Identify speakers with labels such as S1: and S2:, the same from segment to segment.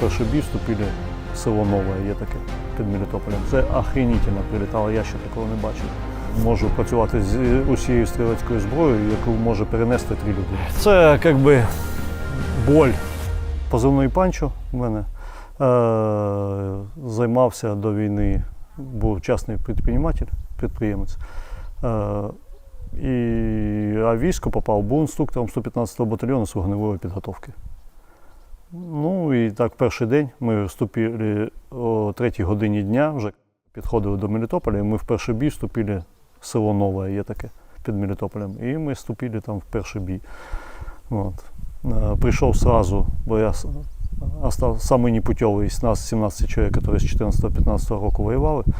S1: перший бій вступили в село Нове, є таке під Мелітополем. Це охренительно прилітало, я ще такого не бачив. Можу працювати з усією стрілецькою зброєю, яку може перенести три людини. Це якби боль. Позивний панчо в мене. Е, займався до війни, був частний підприєматель, підприємець. Е, і, а військо попав, був інструктором 115-го батальйону з вогневої підготовки. Ну і так, перший день ми вступили о третій годині дня, вже підходили до Мелітополя, і ми в перший бій вступили в село Нове, є таке під Мелітополем. І ми вступили там в перший бій. От. Е, Прийшов сразу, бо я с- остав самый непутевый из нас 17 человек, которые с 14-15 року воювали, е,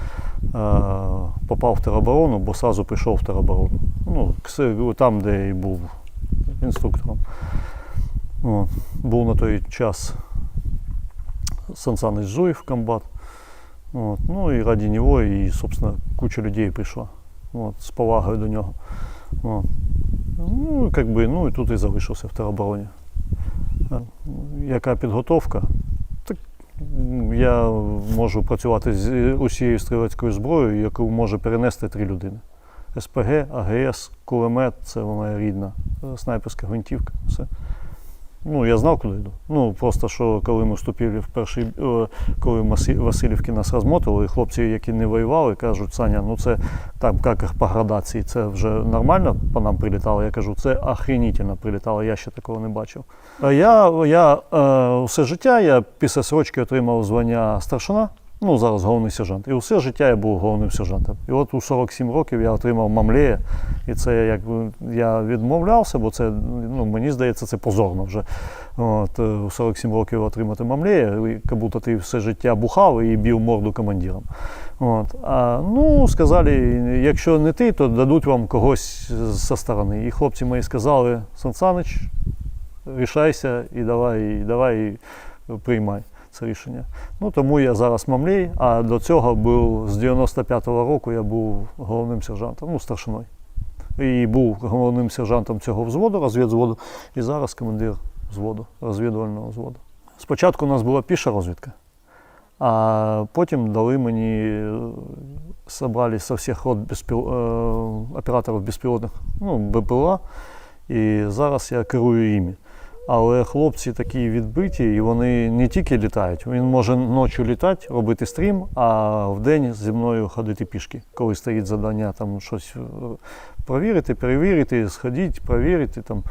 S1: попав в тероборону, бо сразу прийшов в тероборону. Ну, к с- там, де і був інструктором. От. Був на той час Сан Саныч Зуев, комбат. От. Ну і раді нього, і, собственно, куча людей прийшла. От, з повагою до нього. От. Ну, как би, ну і тут і залишився в теробороні. Яка підготовка? Так, я можу працювати з усією стрілецькою зброєю, яку може перенести три людини. СПГ, АГС, кулемет це моя рідна е, снайперська гвинтівка. Все. Ну, я знав, куди йду. Ну, просто що коли ми вступили в перший, е, коли Васильівки нас розмотили, хлопці, які не воювали, кажуть, Саня, ну це там як по градації, це вже нормально по нам прилітало. Я кажу, це охренительно прилітало, я ще такого не бачив. Я, я е, все життя, я після срочки отримав звання старшина. Ну, зараз головний сержант. І все життя я був головним сержантом. І от у 47 років я отримав мамлея. І це як я відмовлявся, бо це ну, мені здається, це позорно вже. От, е, у 47 років отримати мамлея, як будто ти все життя бухав і бив морду командирам. От. А, ну, сказали, якщо не ти, то дадуть вам когось зі сторони. І хлопці мої сказали, Сан Санич, рішайся і давай, і давай і приймай це рішення. Ну, тому я зараз мамлей, а до цього був з 95-го року я був головним сержантом, ну, старшиною. І був головним сержантом цього взводу, розвідвзводу, і зараз командир взводу, розвідувального взводу. Спочатку у нас була піша розвідка, а потім дали мені, собрали со всіх род безпіл... е, операторів безпілотних, ну, БПЛА, і зараз я керую іми. Але хлопці такі відбиті, і вони не тільки літають. Він може ночі літати, робити стрім, а вдень зі мною ходити пішки, коли стоїть завдання, там щось е, провірити, перевірити, сходити, провірити. Там.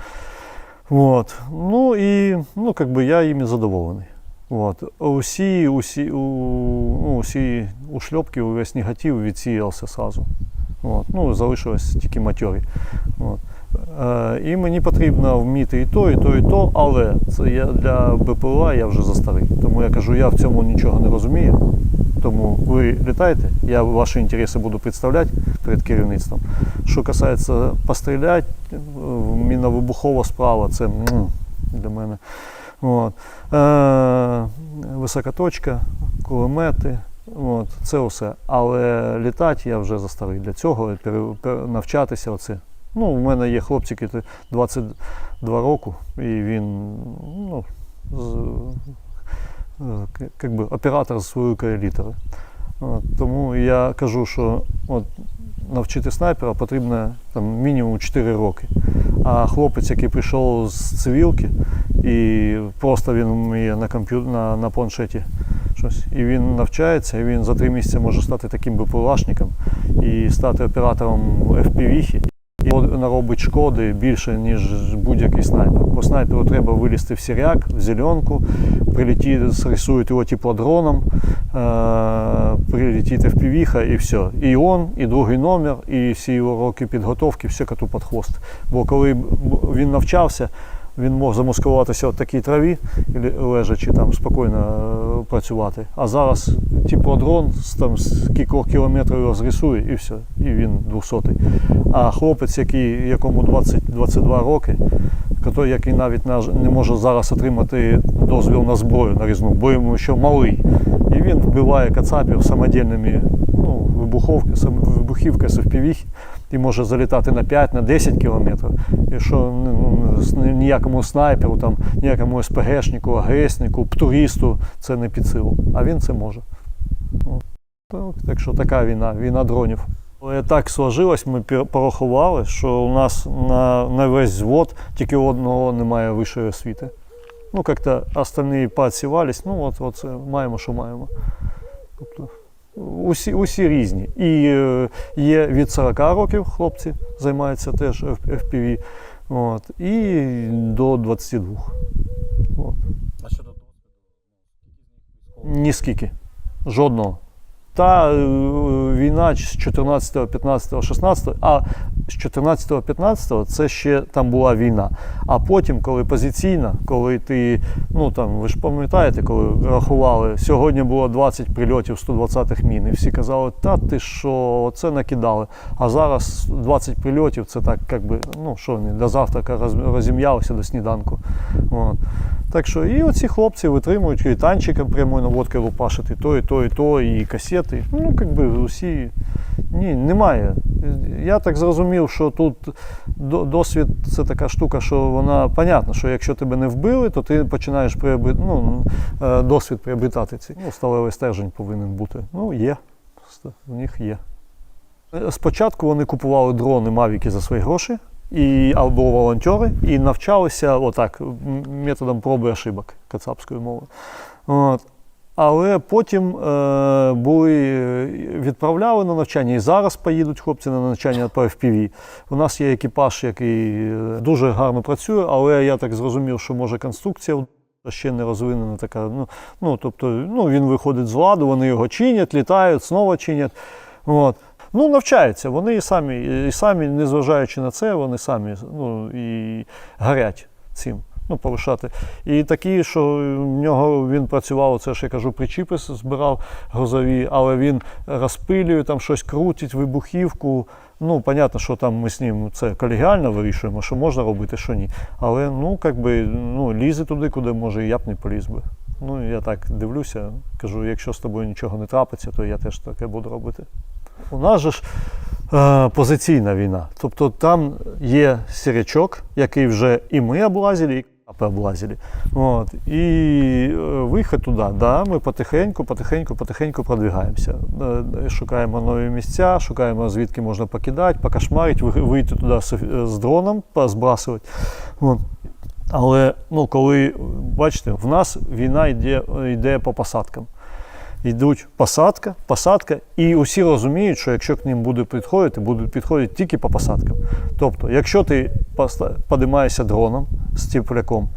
S1: От. Ну і ну, как би я їм задоволений. От. Усі, усі, у, ну, усі ушльопки, увесь негатив відсіявся сразу. От. Ну, залишилось тільки матьорі. От. Е, і мені потрібно вміти і то, і то, і то, але це я для БПЛА я вже застарий. Тому я кажу, я в цьому нічого не розумію. Тому ви літаєте, я ваші інтереси буду представляти перед керівництвом. Що касається постріляти, міновибухова справа, це для мене. От. Е, висока точка, кулемети. От, це все. Але літати я вже застарий для цього, навчатися оце. Ну, у мене є хлопчик, 22 року, і він ну, з, би, оператор з своєї літери. Тому я кажу, що от, навчити снайпера потрібно там, мінімум 4 роки. А хлопець, який прийшов з цивілки, і просто він вміє на комп'ю... на, на планшеті щось, і він навчається, і він за 3 місяці може стати таким БПЛАшником і стати оператором FPV. І наробить шкоди більше, ніж будь-який снайпер. По снайперу треба вилізти в сіряк, в зеленку, прилетіти, срисують його теплодроном, е- прилетіти в півіха і все. І он, і другий номер, і всі його роки підготовки, все коту під хвост. Бо коли він навчався, він мог замаскуватися в такій траві, лежачи там спокійно е, працювати. А зараз теплодрон з, там, з кількох кілометрів його і все, і він 200 А хлопець, який, якому 20-22 роки, який навіть не може зараз отримати дозвіл на зброю нарізну, бо йому ще малий. І він вбиває кацапів самодільними ну, вибуховки, сам- з і може залітати на 5, на 10 кілометрів. І що ну, ніякому снайперу, там, ніякому СПГшнику, АГСнику, туристу це не під силу. А він це може. Ну, так, так що така війна, війна дронів. Але так сложилось, ми порахували, що у нас на, на весь звод тільки одного немає вищої освіти. Ну, як-то остальні поотсівались, ну от, от це маємо, що маємо. Тобто, усі, усі різні. І е, є від 40 років хлопці займаються теж FPV, от, і до 22. От.
S2: А щодо
S1: Ні скільки. Жодного. Та е, війна з 14, 15, 16, а з 14, 15 це ще там була війна. А потім, коли позиційна, коли ти, ну там, ви ж пам'ятаєте, коли рахували, сьогодні було 20 прильотів 120-х мін, і всі казали, та ти що, це накидали. А зараз 20 прильотів, це так, як би, ну що до завтрака роз- розім'ялися до сніданку. От. Так що і оці хлопці витримують і танчиком прямою наводкою лупашити, то, і то, і то, і касети. Ну, як би усі. Ні, немає. Я так зрозумів, що тут досвід це така штука, що вона понятно, що якщо тебе не вбили, то ти починаєш приоби... ну, е, досвід приобретати. Ці. Ну, сталевий стержень повинен бути. Ну, є. У них є. Е, Спочатку вони купували дрони Мавіки за свої гроші, і, або волонтери, і навчалися отак, методом проби ошибок кацапською мовою. От. Але потім е, були, відправляли на навчання, і зараз поїдуть хлопці на навчання по FPV. У нас є екіпаж, який е, дуже гарно працює, але я так зрозумів, що може конструкція ще не розвинена така. Ну, ну, тобто, ну, він виходить з ладу, вони його чинять, літають, знову чинять. От. Ну, навчаються. Вони і самі, і самі, незважаючи на це, вони самі ну, і горять цим. Ну, повишати. І такі, що в нього він працював, це ж я кажу, причіпи збирав грузові, але він розпилює, там щось крутить, вибухівку. Ну, понятно, що там ми з ним це колегіально вирішуємо, що можна робити, що ні. Але ну, як би, ну, лізе туди, куди може, і я б не поліз би. Ну, я так дивлюся, кажу, якщо з тобою нічого не трапиться, то я теж таке буду робити. У нас же ж е, позиційна війна. Тобто там є сірячок, який вже і ми облазили, і КАПи облазили. От. І е, вихід туди, да, ми потихеньку, потихеньку, потихеньку продвигаємося. Е, Шукаємо нові місця, шукаємо звідки можна покидати, покошмарити, вийти туди з, з дроном, позбрасувати. От. Але ну, коли, бачите, в нас війна йде, йде по посадкам. Йдуть посадка, посадка, і усі розуміють, що якщо к ним буде підходити, будуть підходити тільки по посадкам. Тобто, якщо ти подимаєшся дроном з тіпляком,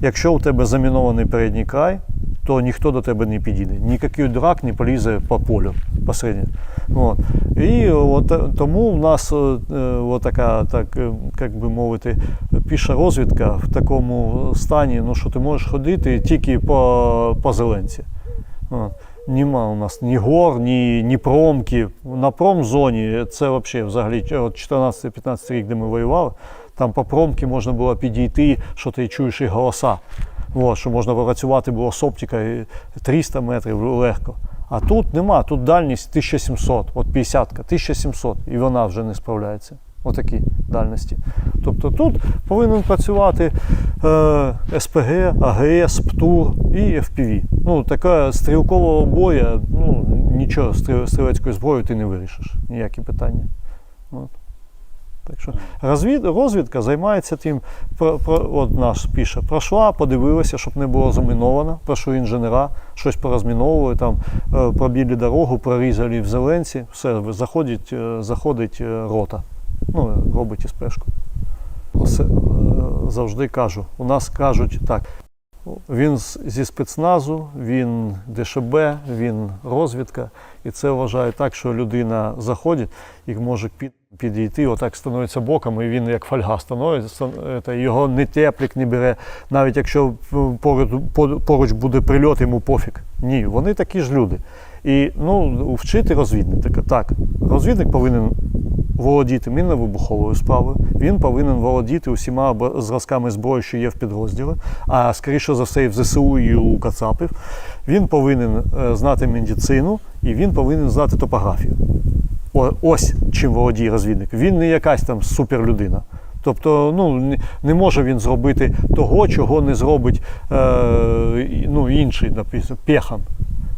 S1: якщо у тебе замінований передній край, то ніхто до тебе не підійде. Ніякий дурак не полізе по полю посередині. От. І от, е, тому в нас е, от така, так, е, як би мовити, піша розвідка в такому стані, ну, що ти можеш ходити тільки по, по зеленці. От. Нема у нас ні гор, ні, ні промки. На промзоні це взагалі, взагалі от 14-15 рік, де ми воювали, там по промки можна було підійти, що ти чуєш і голоса. От, що можна попрацювати було з оптикою 300 метрів легко. А тут нема, тут дальність 1700, от 50 1700, і вона вже не справляється. Отакі дальності. Тобто тут повинен працювати е, СПГ, АГС, ПТУР і FPV. Ну, така стрілкового боя, ну, нічого стріл- стрілецькою зброєю ти не вирішиш, ніякі питання. От. Так що розвід, розвідка займається тим, про, про, от наш піша, пройшла, подивилася, щоб не було заміновано, прошу інженера, щось порозміновували, там, е, пробіли дорогу, прорізали в зеленці, все, заходить, е, заходить е, рота. Ну, робить іспешку. Е, завжди кажу. У нас кажуть так. Він зі спецназу, він ДШБ, він розвідка. І це вважає так, що людина заходить і може під, підійти, отак становиться боком, і він як фольга становиться, його не теплік не бере. Навіть якщо поруч, поруч буде прильот, йому пофіг. Ні, вони такі ж люди. І ну, вчити розвідника. Так, розвідник повинен володіти мінно-вибуховою справою, він повинен володіти усіма зразками зброї, що є в підрозділі, а скоріше за все і в ЗСУ і у Кацапів. Він повинен е, знати медицину і він повинен знати топографію. Ось чим володіє розвідник. Він не якась там суперлюдина. Тобто, ну, не може він зробити того, чого не зробить е, ну, інший, наприклад, пехан.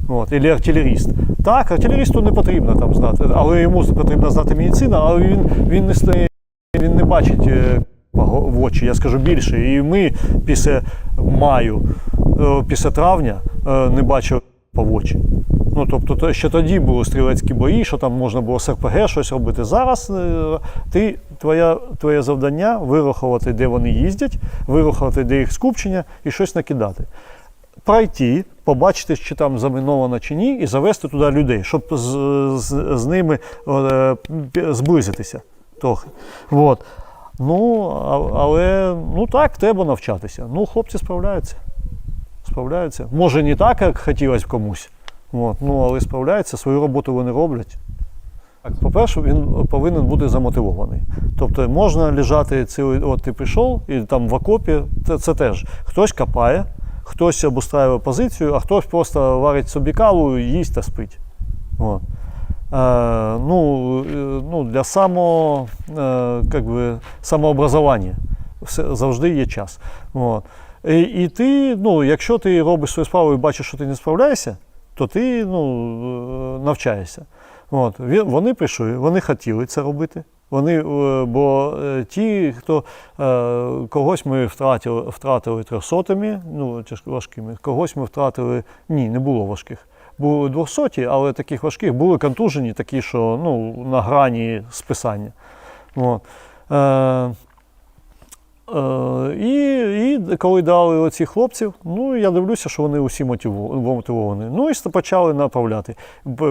S1: От, або артилеріст. Так, артилерісту не потрібно там знати, але йому потрібно знати медицину, але він, він не стає, він не бачить е, в очі, я скажу більше. І ми після маю, е, після травня е, не бачили в очі. Ну, тобто, ще тоді були стрілецькі бої, що там можна було з РПГ щось робити. Зараз ти, твоя, твоє завдання вирахувати, де вони їздять, вирахувати, де їх скупчення і щось накидати. Пройти, побачити, чи там заміновано чи ні, і завести туди людей, щоб з, з, з ними е, зблизитися трохи. От. Ну, а- але ну так, треба навчатися. Ну, хлопці справляються. Справляються. Може, не так, як хотілося б комусь. От. Ну, але справляються, свою роботу вони роблять. По-перше, він повинен бути замотивований. Тобто можна лежати цілий, от ти прийшов і там в окопі, це, це теж хтось копає, хтось обустраює позицію, а хтось просто варить собі каву, їсть та спить. От. Е, ну, е, ну, для само, е, как би, самообразування завжди є час. От. І, і ти, ну, якщо ти робиш свою справу і бачиш, що ти не справляєшся, то ти ну, навчаєшся. От. Вони прийшли, вони хотіли це робити. Вони, е, бо е, ті, хто е, когось ми втратили, втратили трьохсотими, ну, важкими, когось ми втратили. Ні, не було важких. Були двохсоті, але таких важких були контужені, такі, що ну, на грані списання. От. Е, і, і коли дали оці хлопців, ну я дивлюся, що вони усі мотивовані. Ну і почали направляти.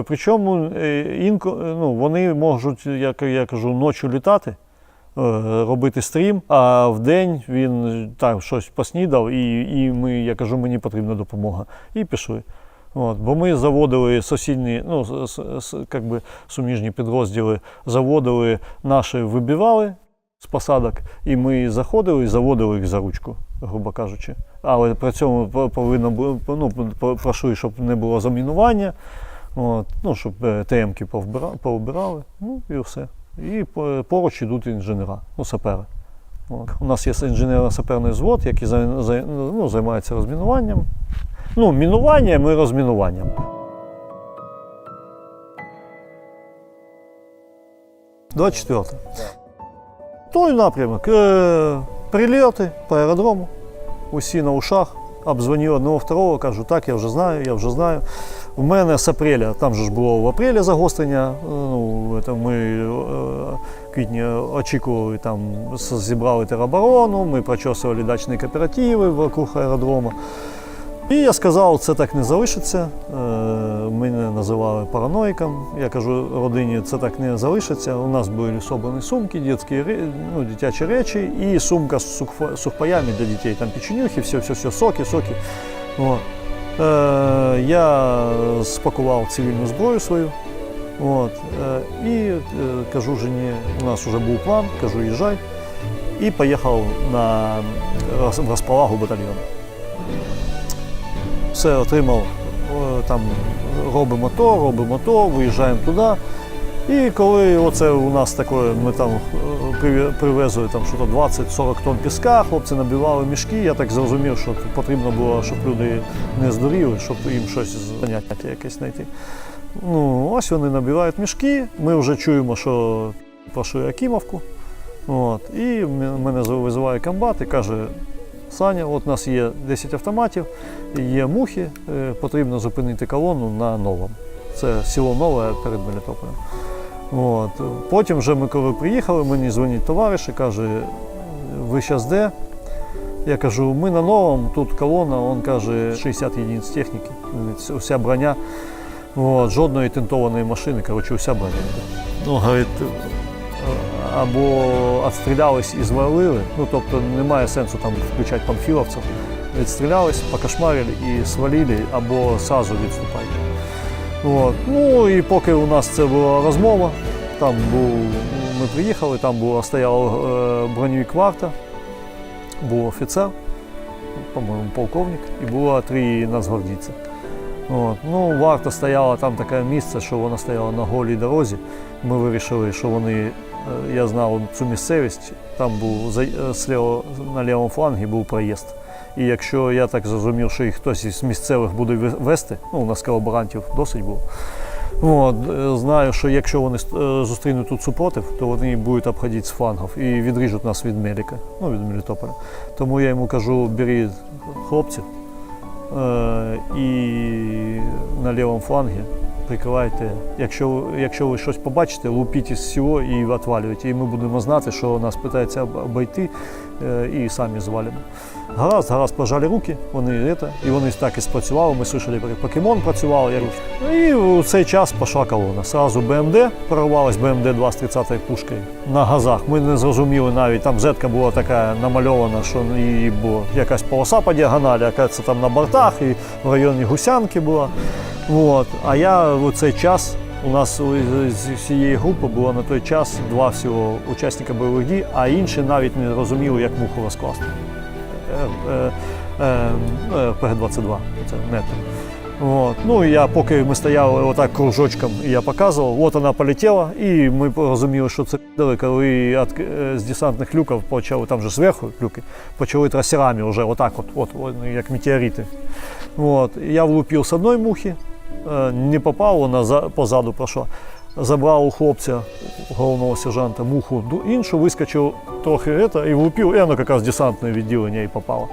S1: Причому е, інко, ну, вони можуть, як я кажу, ночі літати, е, робити стрім, а в день він там щось поснідав, і, і ми, я кажу, мені потрібна допомога. І пішли. От, бо ми заводили сусідні, ну, с- с- как би, суміжні підрозділи, заводили наші, вибивали з посадок, і ми заходили і заводили їх за ручку, грубо кажучи. Але при цьому повинно було, ну, пройшли, щоб не було замінування, от, ну, щоб е, ТМ-ки поубирали, ну і все. І поруч йдуть інженера, ну, сапери. От. У нас є інженерно-саперний взвод, який ну, займається розмінуванням. Ну, мінуванням і розмінуванням. Двадцять четверте. Той напрямок. Е, прильоти по аеродрому, усі на ушах. Обдзвонив одного второго, кажу, так, я вже знаю, я вже знаю. У мене з апреля, там же ж було в апрелі загострення. е, Ну, це ми е, квітні очікували, там зібрали тероборону, ми прочосували дачні кооперативи вокруг аеродрому. І я сказав, це так не залишиться. Е, Мене називали параноїком. Я кажу родині, це так не залишиться. У нас були собрані сумки, дитячі, ну, дитячі речі і сумка з сухпаями для дітей. Там печенюхи, все, все, все, соки, соки. От. Е, я спакував цивільну зброю свою. От. Е, і кажу жені, у нас вже був план, кажу, їжджай. І поїхав на роз- в розпалагу батальйону все отримав, там робимо то, робимо то, виїжджаємо туди. І коли оце у нас таке, ми там е, привезли там 20-40 тонн піска, хлопці набивали мішки, я так зрозумів, що потрібно було, щоб люди не здуріли, щоб їм щось заняття якесь знайти. Ну, ось вони набивають мішки, ми вже чуємо, що пройшли Акімовку. От, і мене визиває комбат і каже, Саня, от у нас є 10 автоматів, є мухи, е, потрібно зупинити колону на новому. Це село Нове перед Мелітополем. От. Потім вже ми коли приїхали, мені дзвонить товариш і каже, ви зараз де? Я кажу, ми на новому, тут колона, він каже, 60 єдиниць техніки, вся броня. От, жодної тентованої машини, коротше, вся броня. Ну, говорить, або відстрілялись і звалили, ну тобто немає сенсу там включати памфіловців. Відстрілялись, покошмарили і свалили, або сразу відступайте. От. Ну і поки у нас це була розмова, там був, ми приїхали, там була стояла е, броньовик варта, був офіцер, по-моєму, полковник, і було три нацгвардійці. Ну, варта стояла там таке місце, що вона стояла на голій дорозі. Ми вирішили, що вони, я знав цю місцевість, там був е, на лівому флангі був проїзд. І якщо я так зрозумів, що їх хтось із місцевих буде вести, ну, у нас колаборантів досить було. От, е, знаю, що якщо вони е, зустрінуть тут супротив, то вони будуть обходити з флангів і відріжуть нас від Меліка, ну від Мелітополя. Тому я йому кажу, бери хлопців е, і на лівому флангі прикривайте. Якщо, якщо ви щось побачите, лупіть із всього і відвалюйте. І ми будемо знати, що нас питається об- обійти е, і самі звалимо. Гаразд, гаразд, пожали руки, вони це, і вони так і спрацювали. Ми слышали, як покемон працював. Як... І у цей час пішла колона. Сразу БМД прорвалась БМД 2 з 30 пушкою на газах. Ми не зрозуміли навіть, там зетка була така намальована, що її була якась полоса по діагоналі, яка це там на бортах і в районі Гусянки була. От. А я у цей час у нас з всієї групи було на той час два всього учасника бойових дій, а інші навіть не розуміли, як муху розкласти. Е, е, е, ПГ-22, це нето. От. Ну, я, поки ми стояли отак кружочком, і я показував, от вона полетіла, і ми розуміли, що це пи***ли, коли от, з десантних люків почали, там же зверху люки, почали трасерами вже отак, от, от, як метеорити. От. Я влупив з одної мухи, не попав, вона за, позаду пройшла. Забрав у хлопця, головного сержанта, муху іншу, вискочив трохи это, і влупив, і воно якраз десантне відділення і попало.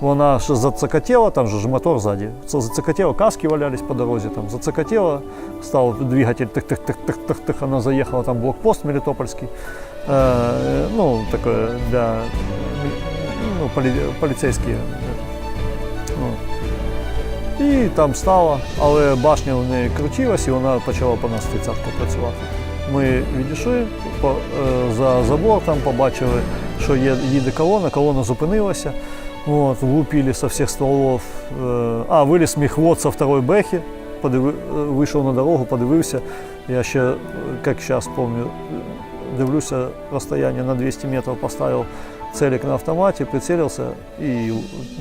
S1: Вона ж зацокотіла, там же ж мотор ззаді. Це каски валялись по дорозі, там зацокотіло, став двигатель тих-тих-тих-тих-тих, вона заїхала, там блокпост Мелітопольський. Е, ну, таке для ну, полі, поліцейські. І там стала, але башня в неї крутилась і вона почала по нас тридцятку працювати. Ми відійшли по, е, за забор, там побачили, що є, їде колона, колона зупинилася. От, влупили со всіх стволов. Е, а, виліз міхвод со второї бехи, подиви, е, вийшов на дорогу, подивився. Я ще, як зараз пам'ятаю, дивлюся, розстояння на 200 метрів поставив целик на автоматі, прицілився і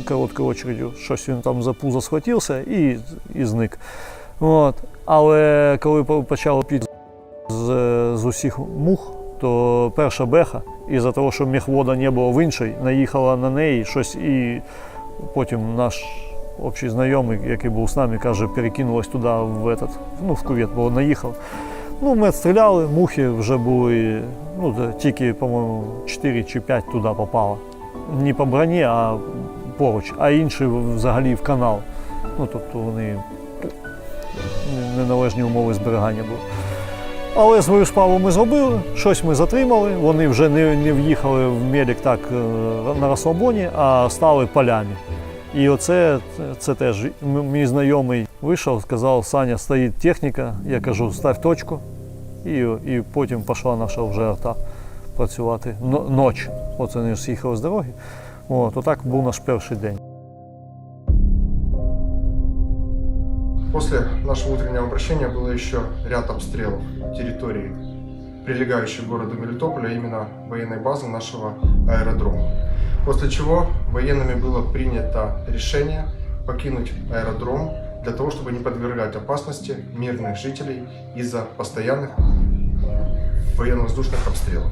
S1: короткою очередю щось він там за пузо схватився і, і зник. От. Але коли по- почав піти з, з усіх мух, то перша беха, із-за того, що міхвода не було в іншій, наїхала на неї щось і потім наш общий знайомий, який був з нами, каже, перекинулась туди в, этот, ну, в кувет, бо наїхав. Ну, ми стріляли, мухи вже були, ну, тільки, по-моєму, 4 чи 5 туди попало. Не по броні, а поруч, а інші взагалі в канал. Ну, тобто вони неналежні умови зберігання були. Але свою справу ми зробили, щось ми затримали. Вони вже не, не в'їхали в Мелік так е, на розслабоні, а стали полями. І оце це, теж мій знайомий вийшов, сказав, Саня, стоїть техніка. Я кажу, став точку І, і потім пішла наша вже арта працювати. Но- Ноч. Оце вони ж з'їхали з дороги. От, отак був наш перший день.
S2: После нашего утреннего обращения было еще ряд обстрелов территории, прилегающей к городу Мелитополя, а именно военной базы нашего аэродрома. После чего военными было принято решение покинуть аэродром для того, чтобы не подвергать опасности мирных жителей из-за постоянных военно-воздушных обстрелов.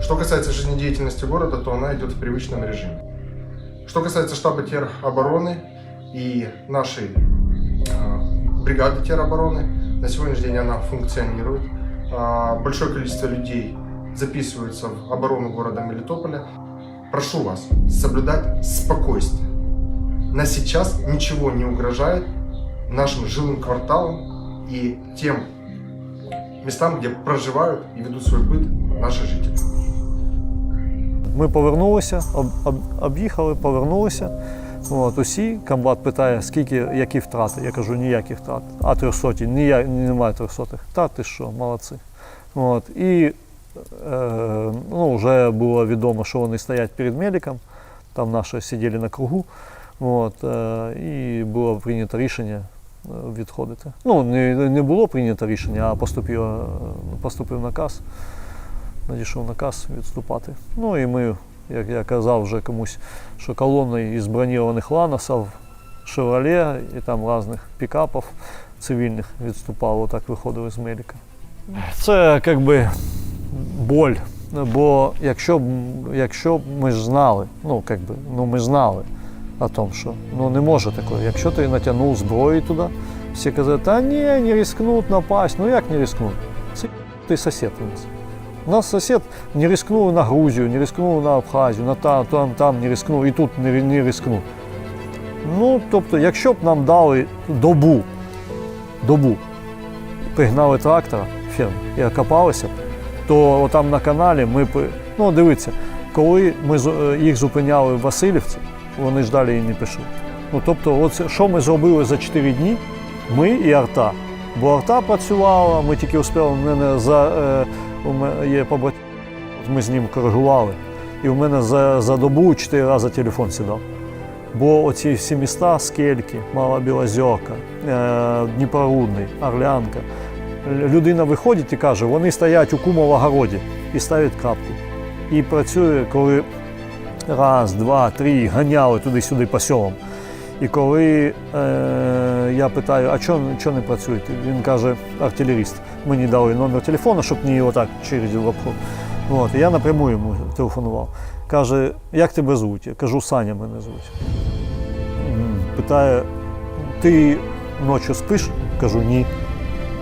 S2: Что касается жизнедеятельности города, то она идет в привычном режиме. Что касается штаба теробороны и нашей э, бригады теробороны, на сегодняшний день она функционирует. А, Большое количество людей записываются в оборону города Мелитополя. Прошу вас соблюдать спокойствие. На сейчас ничего не угрожает нашим жилым кварталам и тем местам, где проживают и ведут свой быт наши жители.
S1: Ми повернулися, об, об, об'їхали, повернулися. От, усі, комбат питає, скільки, які втрати. Я кажу, ніяких втрат. А трьохсоті, ніяк, немає трьохсотих. Та ти що, молодці. От, і е, ну, вже було відомо, що вони стоять перед медиком. Там наші сиділи на кругу. От, е, і було прийнято рішення відходити. Ну, не, не було прийнято рішення, а поступило, поступив наказ надійшов наказ відступати. Ну і ми, як я казав вже комусь, що колоною із бронірованих ланосів Шевроле і там різних пікапів цивільних відступало, так виходили з Меліка. Це як би боль. Бо якщо якщо б ми ж знали, ну як би, ну ми знали о том, що ну не може такого. Якщо ти натягнув зброю туди, всі казали, та ні, не рискнуть напасть. Ну як не рискнуть? Це ти сусід у нас. У нас сусід не рискнув на Грузію, не рискнув на Абхазію, на там, там, там не рискнув і тут не, не рискнув. Ну, тобто, якщо б нам дали добу, добу, пригнали трактора фірму і окопалися б, то там на каналі ми ну дивіться, коли ми е, їх зупиняли в Васильівці, вони ж далі і не пішли. Ну тобто, оце, що ми зробили за 4 дні, ми і арта. Бо арта працювала, ми тільки успіли, в мене за е, є побратим, ми з ним коригували. І у мене за, за добу 4 рази телефон сідав. Бо оці всі міста Скельки, Мала Білозерка, е, Дніпрорудний, Орлянка. Людина виходить і каже, вони стоять у кума в огороді і ставлять крапку. І працює, коли раз, два, три ганяли туди-сюди по селам. І коли е, я питаю, а чого не працюєте? Він каже, артилеріст. Мені дали номер телефону, щоб не отак через в обход. От, я напряму йому телефонував. Каже, як тебе звуть? Я кажу, Саня мене звуть. Питає, ти ночі спиш? Кажу, ні.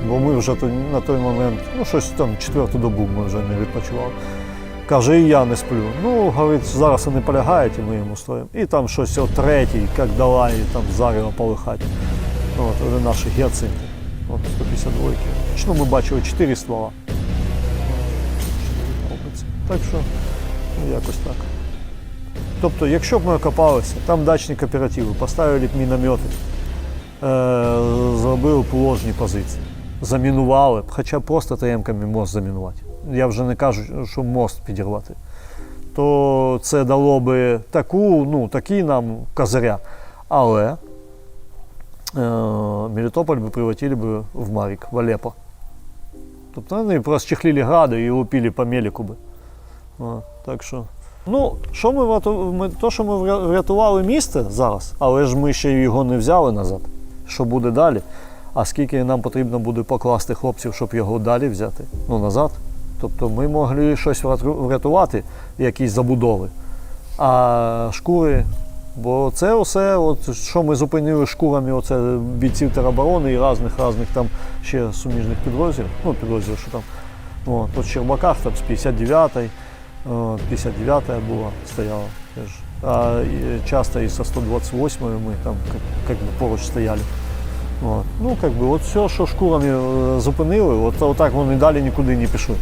S1: Бо ми вже на той момент, ну щось там четверту добу ми вже не відпочивали. Каже, і я не сплю. Ну, говорить, зараз вони полягають, і ми йому стоїмо. І там щось о третій, як дала, і там зарево полихати. От, це наші гіацинти. От 152 Точно ми бачили 4 ствола. Так що, ну, якось так. Тобто, якщо б ми окопалися, там дачні кооперативи, поставили б міномети, е, зробили б ложні позиції, замінували б, хоча просто таємками мост замінувати. Я вже не кажу, що мост підірвати. То це дало би таку, ну, такі нам козиря. Але е, Мелітополь би превратили би в Марік, в Алеппо. Тобто вони просто чехлили гради і лупили по меліку би. О, так що. Ну, що ми, то, що ми врятували місце зараз, але ж ми ще його не взяли назад. Що буде далі? А скільки нам потрібно буде покласти хлопців, щоб його далі взяти? Ну, назад. Тобто ми могли щось врятувати, якісь забудови. А шкури, бо це все, от, що ми зупинили шкурами, оце бійців тероборони і різних різних там ще суміжних підрозділів. Ну, підрозділів, що там. От, от Щербаках там з 59-ї, 59-я була, стояла теж. А часто і со 128 ми там як, як поруч стояли. От. Ну, как от все, що шкурами е, зупинили, от, отак вони далі нікуди не пішли.